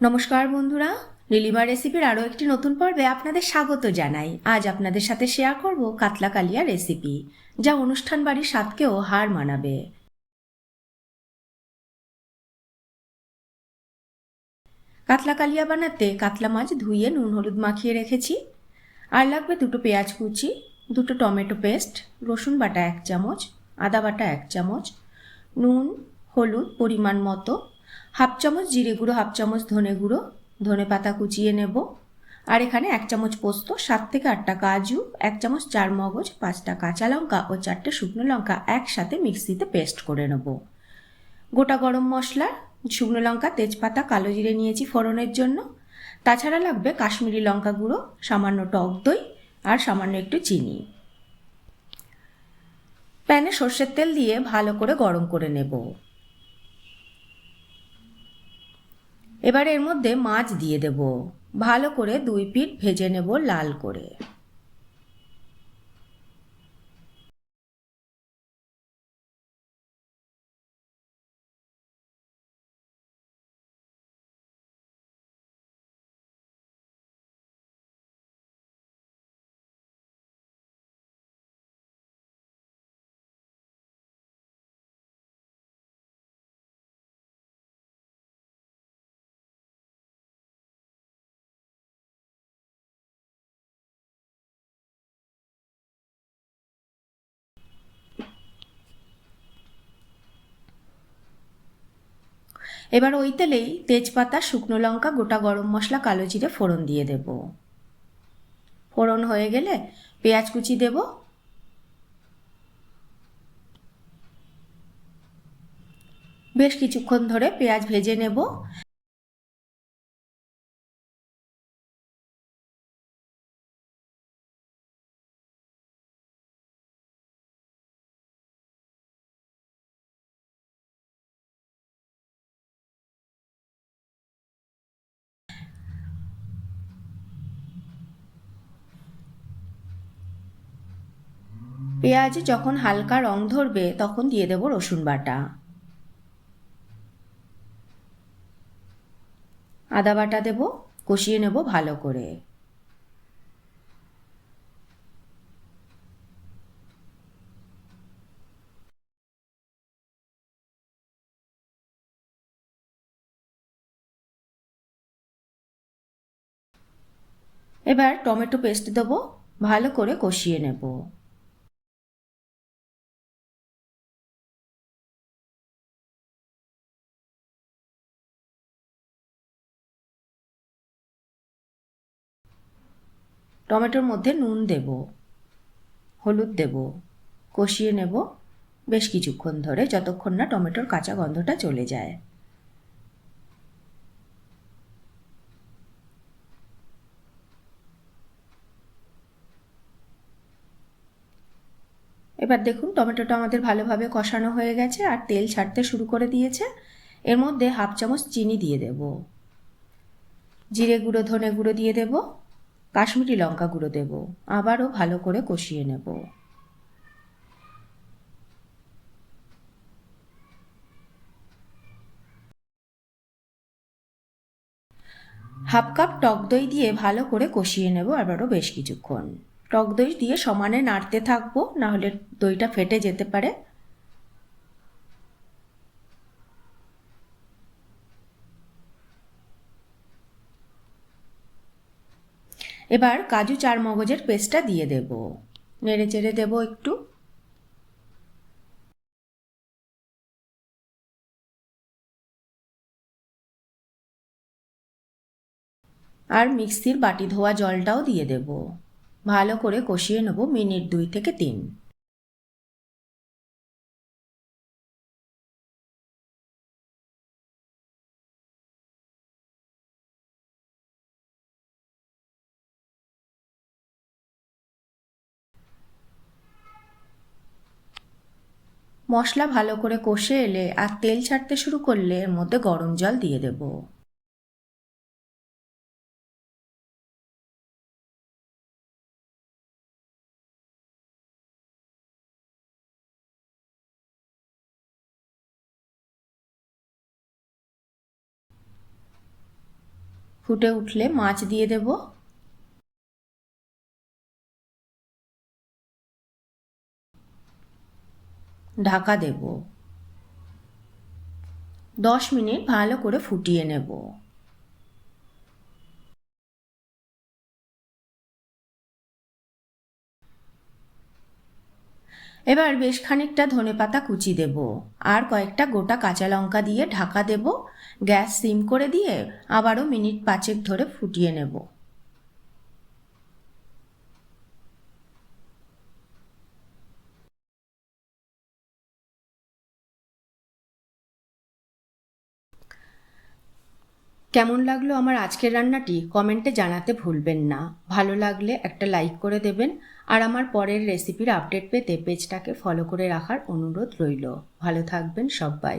নমস্কার বন্ধুরা নীলিমা রেসিপির আরও একটি নতুন পর্বে আপনাদের স্বাগত জানাই। আজ আপনাদের সাথে শেয়ার করব কাতলা কালিয়া রেসিপি যা অনুষ্ঠান বাড়ির স্বাদকেও হার মানাবে। কাতলা কালিয়া বানাতে কাতলা মাছ ধুয়ে নুন, হলুদ মাখিয়ে রেখেছি। আর লাগবে দুটো পেঁয়াজ কুচি, দুটো টমেটো পেস্ট, রসুন বাটা এক চামচ, আদা বাটা এক চামচ, নুন, হলুদ পরিমাণ মতো হাফ চামচ জিরে গুঁড়ো, হাফ চামচ ধনে গুঁড়ো, ধনে পাতা কুচিয়ে নেব। আর এখানে এক চামচ পোস্ত, সাত থেকে আটটা কাজু, এক চামচ চার মগজ, পাঁচটা কাঁচা লঙ্কা ও চারটে শুকনো লঙ্কা একসাথে মিক্সিতে পেস্ট করে নেব। গোটা গরম মশলা, শুকনো লঙ্কা, তেজপাতা, কালো জিরে নিয়েছি ফোড়নের জন্য। তাছাড়া লাগবে কাশ্মীরি লঙ্কা গুঁড়ো, সামান্য টক দই আর সামান্য একটু চিনি। প্যানে সর্ষের তেল দিয়ে ভালো করে গরম করে নেব। এবার এর মধ্যে মাছ দিয়ে দেব। ভালো করে দুই পিঠ ভেজে নেব লাল করে। এবার ওই তেলেই তেজপাতা, শুকনো লঙ্কা, গোটা গরম মশলা, কালো জিরে ফোড়ন দিয়ে দেব। ফোড়ন হয়ে গেলে পেঁয়াজ কুচি দেব। বেশ কিছুক্ষণ ধরে পেঁয়াজ ভেজে নেব। পেঁয়াজ যখন হালকা রং ধরবে, তখন দিয়ে দেব রসুন বাটা। আদা বাটা দেব, কষিয়ে নেব ভালো করে। এবার টমেটো পেস্ট দেবো, ভালো করে কষিয়ে নেব। টমেটোর মধ্যে নুন দেব, হলুদ দেব, কষিয়ে নেব বেশ কিছুক্ষণ ধরে যতক্ষণ না টমেটোর কাঁচা গন্ধটা চলে যায়। এবার দেখুন টমেটোটা আমাদের ভালোভাবে কষানো হয়ে গেছে আর তেল ছাড়তে শুরু করে দিয়েছে। এর মধ্যে হাফ চামচ চিনি দিয়ে দেব। জিরে গুঁড়ো, ধনে গুঁড়ো দিয়ে দেব। কাশ্মীরি লঙ্কা গুঁড়ো দেব। আবারও ভালো করে কষিয়ে নেব। হাফ কাপ টক দই দিয়ে ভালো করে কষিয়ে নেব আবারও বেশ কিছুক্ষণ। টক দই দিয়ে সমানে নাড়তে থাকব, নাহলে দইটা ফেটে যেতে পারে। এবার কাজু চার মগজের পেস্টটা দিয়ে দেব। নেড়ে চেড়ে দেব একটু। আর মিক্সির বাটি ধোয়া জলটাও দিয়ে দেব। ভালো করে কষিয়ে নেব মিনিট দুই থেকে তিন। মশলা ভালো করে কষে এলে আর তেল ছাড়তে শুরু করলে এর মধ্যে গরম জল দিয়ে দেব। ফুটে উঠলে মাছ দিয়ে দেব। ঢাকা দেব। দশ মিনিট ভালো করে ফুটিয়ে নেব। এবার বেশ খানিকটা ধনেপাতা কুচি দেব আর কয়েকটা গোটা কাঁচা লঙ্কা দিয়ে ঢাকা দেব। গ্যাস সিম করে দিয়ে আবারও মিনিট পাঁচেক ধরে ফুটিয়ে নেব। কেমন লাগল আমার আজকের রান্নাটি কমেন্টে জানাতে ভুলবেন না। ভালো লাগলে একটা লাইক করে দেবেন আর আমার পরের রেসিপির আপডেট পেতে পেজটাকে ফলো করে রাখার অনুরোধ রইল। ভালো থাকবেন সবাই।